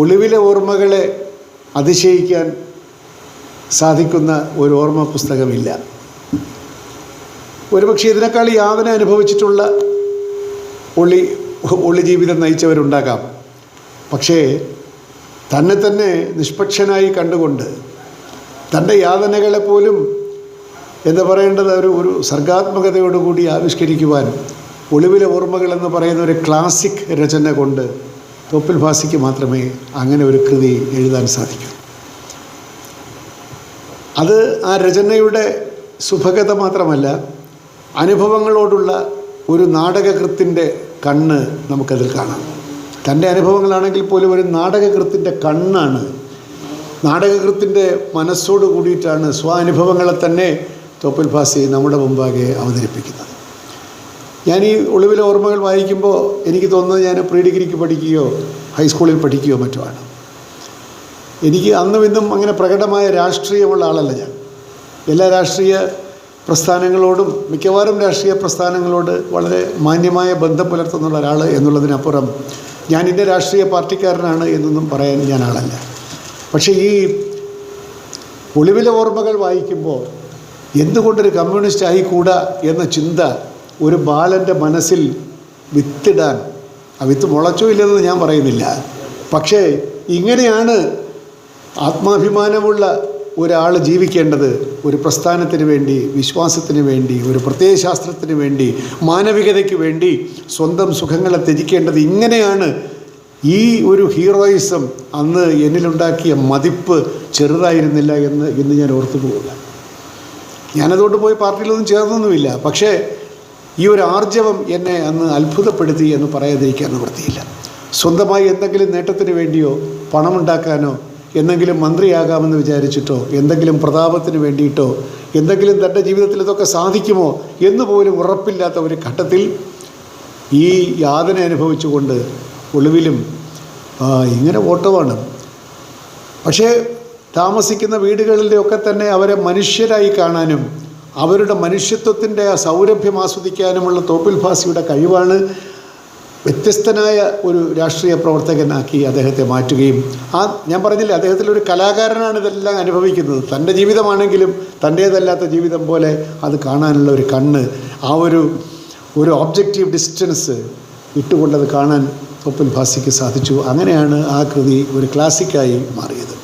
ഒളിവിലെ ഓർമ്മകളെ അതിശയിക്കാൻ സാധിക്കുന്ന ഒരു ഓർമ്മ പുസ്തകമില്ല. ഒരുപക്ഷെ ഇതിനേക്കാൾ യാതന അനുഭവിച്ചിട്ടുള്ള ഒളി ഒളി ജീവിതം നയിച്ചവരുണ്ടാകാം. പക്ഷേ തന്നെ തന്നെ നിഷ്പക്ഷനായി കണ്ടുകൊണ്ട് തന്റെ യാതനകളെ പോലും എന്താ പറയേണ്ടത് ഒരു ഒരു സർഗാത്മകതയോടുകൂടി ആവിഷ്കരിക്കുവാൻ ഒളിവിലെ ഓർമ്മകൾ എന്ന് പറയുന്ന ഒരു ക്ലാസിക് രചന കൊണ്ട് തോപ്പിൽ ഭാസിക്ക് മാത്രമേ അങ്ങനെ ഒരു കൃതി എഴുതാൻ സാധിക്കൂ. അത് ആ രചനയുടെ സുഭഗത മാത്രമല്ല അനുഭവങ്ങളോടുള്ള ഒരു നാടകകൃത്തിന്റെ കണ്ണ് നമുക്കതിൽ കാണാം. തന്റെ അനുഭവങ്ങളാണെങ്കിൽ പോലും ഒരു നാടകകൃത്തിന്റെ കണ്ണാണ്. നാടകകൃത്തിന്റെ മനസ്സോട് കൂടിയിട്ടാണ് സ്വാനുഭവങ്ങളെ തന്നെ തോപ്പിൽ ഭാസി നമ്മുടെ മുമ്പാകെ അവതരിപ്പിക്കുന്നത്. ഞാൻ ഈ ഒളിവിലെ ഓർമ്മകൾ വായിക്കുമ്പോൾ എനിക്ക് തോന്നുന്നത് ഞാൻ പ്രീ ഡിഗ്രിക്ക് പഠിക്കുകയോ ഹൈസ്കൂളിൽ പഠിക്കുകയോ മറ്റുമാണ്. എനിക്ക് അന്നും ഇന്നും അങ്ങനെ പ്രകടമായ രാഷ്ട്രീയമുള്ള ആളല്ല ഞാൻ. എല്ലാ രാഷ്ട്രീയ പ്രസ്ഥാനങ്ങളോടും മിക്കവാറും രാഷ്ട്രീയ പ്രസ്ഥാനങ്ങളോട് വളരെ മാന്യമായ ബന്ധം പുലർത്തുന്ന ഒരാൾ എന്നുള്ളതിനപ്പുറം ഞാൻ ഇന്ന രാഷ്ട്രീയ പാർട്ടിക്കാരനാണ് എന്നൊന്നും പറയാൻ ഞാൻ ആളല്ല. പക്ഷേ ഈ ഒളിവിലെ ഓർമ്മകൾ വായിക്കുമ്പോൾ എന്തുകൊണ്ടൊരു കമ്മ്യൂണിസ്റ്റ് ആയിക്കൂടാ എന്ന ചിന്ത ഒരു ബാലന്റെ മനസ്സിൽ വിത്തിടാൻ. ആ വിത്ത് മുളച്ചോ ഇല്ലെന്ന് ഞാൻ പറയുന്നില്ല. പക്ഷേ ഇങ്ങനെയാണ് ആത്മാഭിമാനമുള്ള ഒരാൾ ജീവിക്കേണ്ടത്. ഒരു പ്രസ്ഥാനത്തിന് വേണ്ടി വിശ്വാസത്തിന് വേണ്ടി ഒരു പ്രത്യയശാസ്ത്രത്തിന് വേണ്ടി മാനവികതയ്ക്ക് വേണ്ടി സ്വന്തം സുഖങ്ങളെ ത്യജിക്കേണ്ടത് ഇങ്ങനെയാണ് ഈ ഒരു ഹീറോയിസം അന്ന് എന്നിലുണ്ടാക്കിയ മതിപ്പ് ചെറുതായിരുന്നില്ല എന്ന് ഇന്ന് ഞാൻ ഓർത്തു പോവുക ഞാനതുകൊണ്ട് പോയി പാർട്ടിയിലൊന്നും ചേർന്നൊന്നുമില്ല. പക്ഷേ ഈ ഒരു ആർജവം എന്നെ അന്ന് അത്ഭുതപ്പെടുത്തി എന്ന് പറയാതിരിക്കാൻ നിവൃത്തിയില്ല. സ്വന്തമായി എന്തെങ്കിലും നേട്ടത്തിന് വേണ്ടിയോ പണമുണ്ടാക്കാനോ എന്തെങ്കിലും മന്ത്രിയാകാമെന്ന് വിചാരിച്ചിട്ടോ എന്തെങ്കിലും പ്രതാപത്തിന് വേണ്ടിയിട്ടോ എന്തെങ്കിലും തന്റെ ജീവിതത്തിൽ ഇതൊക്കെ സാധിക്കുമോ എന്ന് പോലും ഉറപ്പില്ലാത്ത ഒരു ഘട്ടത്തിൽ ഈ യാതന അനുഭവിച്ചുകൊണ്ട് ഒളിവിലും ഇങ്ങനെ ഓട്ടമാണ്. പക്ഷേ താമസിക്കുന്ന വീടുകളിലൊക്കെ തന്നെ അവരെ മനുഷ്യരായി കാണാനും അവരുടെ മനുഷ്യത്വത്തിന്റെ ആ സൗരഭ്യം ആസ്വദിക്കാനുമുള്ള തോപ്പിൽ ഭാസിയുടെ കഴിവാണ് വ്യത്യസ്തനായ ഒരു രാഷ്ട്രീയ പ്രവർത്തകനാക്കി അദ്ദേഹത്തെ മാറ്റുകയും ആ ഞാൻ പറഞ്ഞില്ലേ അദ്ദേഹത്തിൽ ഒരു കലാകാരനാണ് ഇതെല്ലാം അനുഭവിക്കുന്നത്. തന്റെ ജീവിതമാണെങ്കിലും തന്റേതല്ലാത്ത ജീവിതം പോലെ അത് കാണാനുള്ള ഒരു കണ്ണ് ആ ഒരു ഒരു ഒബ്ജക്റ്റീവ് ഡിസ്റ്റൻസ് ഇട്ടുകൊണ്ടത് കാണാൻ തൊപ്പിൽ ഭാസിക്ക് സാധിച്ചു. അങ്ങനെയാണ് ആ കൃതി ഒരു ക്ലാസിക്കായി മാറിയത്.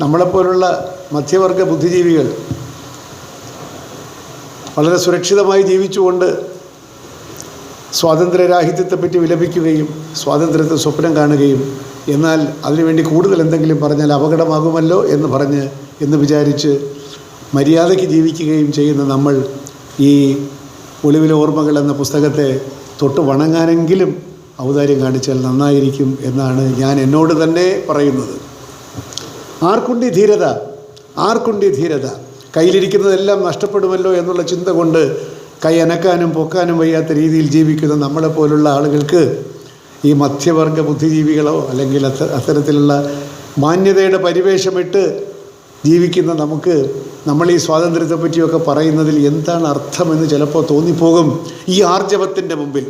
നമ്മളെപ്പോലുള്ള മധ്യവർഗ ബുദ്ധിജീവികൾ വളരെ സുരക്ഷിതമായി ജീവിച്ചുകൊണ്ട് സ്വാതന്ത്ര്യരാഹിത്യത്തെപ്പറ്റി വിലപിക്കുകയും സ്വാതന്ത്ര്യത്തെ സ്വപ്നം കാണുകയും എന്നാൽ അതിനുവേണ്ടി കൂടുതൽ എന്തെങ്കിലും പറഞ്ഞാൽ അപകടമാകുമല്ലോ എന്ന് പറഞ്ഞ് എന്ന് വിചാരിച്ച് മര്യാദയ്ക്ക് ജീവിക്കുകയും ചെയ്യുന്ന നമ്മൾ ഈ ഒളിവിലെ ഓർമ്മകൾ എന്ന പുസ്തകത്തെ തൊട്ട് വണങ്ങാനെങ്കിലും ഔദാര്യം കാണിച്ചാൽ നന്നായിരിക്കും എന്നാണ് ഞാൻ എന്നോട് തന്നെ പറയുന്നത്. ആർക്കുണ്ടി ധീരത? ആർക്കുണ്ടി ധീരത? കയ്യിലിരിക്കുന്നതെല്ലാം നഷ്ടപ്പെടുമല്ലോ എന്നുള്ള ചിന്ത കൊണ്ട് കൈ അനക്കാനും പൊക്കാനും വയ്യാത്ത രീതിയിൽ ജീവിക്കുന്ന നമ്മളെപ്പോലുള്ള ആളുകൾക്ക് ഈ മധ്യവർഗ ബുദ്ധിജീവികളോ അല്ലെങ്കിൽ അത്ത അത്തരത്തിലുള്ള മാന്യതയുടെ പരിവേഷമിട്ട് ജീവിക്കുന്ന നമുക്ക് നമ്മൾ ഈ സ്വാതന്ത്ര്യത്തെ പറ്റിയൊക്കെ പറയുന്നതിൽ എന്താണ് അർത്ഥമെന്ന് ചിലപ്പോൾ തോന്നിപ്പോകും ഈ ആർജവത്തിന്റെ മുമ്പിൽ.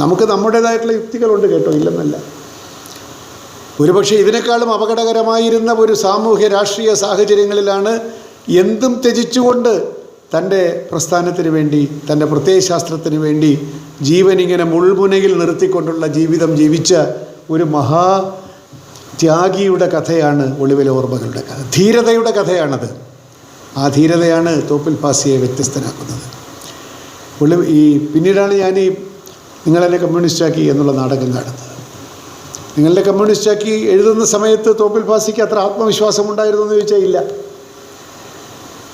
നമുക്ക് നമ്മുടേതായിട്ടുള്ള യുക്തികളുണ്ട് കേട്ടോ ഇല്ലെന്നല്ല. ഒരുപക്ഷെ ഇതിനേക്കാളും അപകടകരമായിരുന്ന ഒരു സാമൂഹ്യ രാഷ്ട്രീയ സാഹചര്യങ്ങളിലാണ് എന്തും ത്യജിച്ചുകൊണ്ട് തന്റെ പ്രസ്ഥാനത്തിന് വേണ്ടി തന്റെ പ്രത്യയശാസ്ത്രത്തിന് വേണ്ടി ജീവൻ ഇങ്ങനെ മുൾമുനയിൽ നിർത്തിക്കൊണ്ടുള്ള ജീവിതം ജീവിച്ച ഒരു മഹാ ത്യാഗിയുടെ കഥയാണ് ഒളിവിലെ ഓർമ്മകളുടെ കഥ. ധീരതയുടെ കഥയാണത്. ആ ധീരതയാണ് തോപ്പിൽ പാസിയെ വ്യത്യസ്തനാക്കുന്നത്. ഒളി ഈ പിന്നീടാണ് ഞാൻ ഈ നിങ്ങളെന്നെ കമ്മ്യൂണിസ്റ്റാക്കി എന്നുള്ള നാടകം കാണുന്നത്. നിങ്ങളുടെ കമ്മ്യൂണിസ്റ്റാക്കി എഴുതുന്ന സമയത്ത് തോപ്പിൽ പാസിക്ക് അത്ര ആത്മവിശ്വാസം ഉണ്ടായിരുന്നു എന്ന് ചോദിച്ചാൽ ഇല്ല.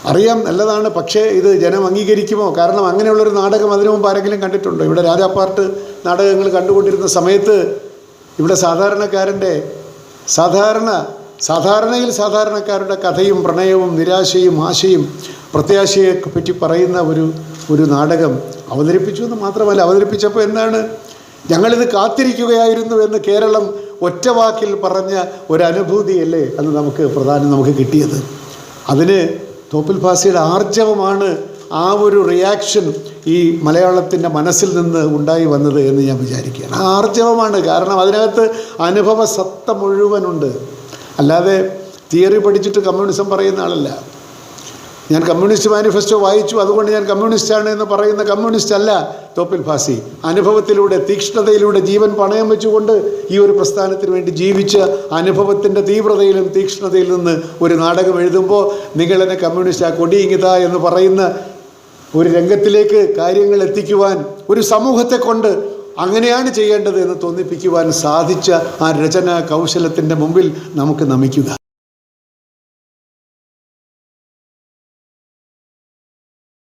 അറിയാം നല്ലതാണ് പക്ഷേ ഇത് ജനം അംഗീകരിക്കുമോ? കാരണം അങ്ങനെയുള്ളൊരു നാടകം അതിനു മുമ്പ് ആരെങ്കിലും കണ്ടിട്ടുണ്ടോ? ഇവിടെ രാജാപ്പാർട്ട് നാടകങ്ങൾ കണ്ടുകൊണ്ടിരുന്ന സമയത്ത് ഇവിടെ സാധാരണക്കാരന്റെ സാധാരണ സാധാരണയിൽ സാധാരണക്കാരുടെ കഥയും പ്രണയവും നിരാശയും ആശയും പ്രത്യാശയെ പറ്റി പറയുന്ന ഒരു ഒരു നാടകം അവതരിപ്പിച്ചു എന്ന് മാത്രമല്ല അവതരിപ്പിച്ചപ്പോൾ എന്താണ്? ഞങ്ങളിത് കാത്തിരിക്കുകയായിരുന്നു എന്ന് കേരളം ഒറ്റ വാക്കിൽ പറഞ്ഞ ഒരനുഭൂതിയല്ലേ അന്ന് നമുക്ക് പ്രധാനം നമുക്ക് കിട്ടിയത്? അതിന് തോപ്പിൽ ഭാസിയുടെ ആർജവമാണ് ആ ഒരു റിയാക്ഷൻ ഈ മലയാളത്തിന്റെ മനസ്സിൽ നിന്ന് ഉണ്ടായി വന്നത് എന്ന് ഞാൻ വിചാരിക്കുകയാണ്. ആ ആർജവമാണ്. കാരണം അതിനകത്ത് അനുഭവ സത്ത മുഴുവനുണ്ട്. അല്ലാതെ തിയറി പഠിച്ചിട്ട് കമ്മ്യൂണിസം പറയുന്ന ആളല്ല. ഞാൻ കമ്മ്യൂണിസ്റ്റ് മാനിഫെസ്റ്റോ വായിച്ചു. അതുകൊണ്ട് ഞാൻ കമ്മ്യൂണിസ്റ്റാണ് എന്ന് പറയുന്ന കമ്മ്യൂണിസ്റ്റ് അല്ല തോപ്പിൽ ഫാസി. അനുഭവത്തിലൂടെ തീക്ഷ്ണതയിലൂടെ ജീവൻ പണയം വെച്ചുകൊണ്ട് ഈ ഒരു പ്രസ്ഥാനത്തിന് വേണ്ടി ജീവിച്ച് അനുഭവത്തിന്റെ തീവ്രതയിലും തീക്ഷ്ണതയിൽ നിന്ന് ഒരു നാടകം എഴുതുമ്പോൾ നിങ്ങളെന്നെ കമ്മ്യൂണിസ്റ്റ് ആ കൊടിയിങ്ങിത എന്ന് പറയുന്ന ഒരു രംഗത്തിലേക്ക് കാര്യങ്ങൾ എത്തിക്കുവാൻ ഒരു സമൂഹത്തെ കൊണ്ട് അങ്ങനെയാണ് ചെയ്യേണ്ടത് എന്ന് തോന്നിപ്പിക്കുവാൻ സാധിച്ച ആ രചന കൗശലത്തിന്റെ മുമ്പിൽ നമുക്ക് നമിക്കുക.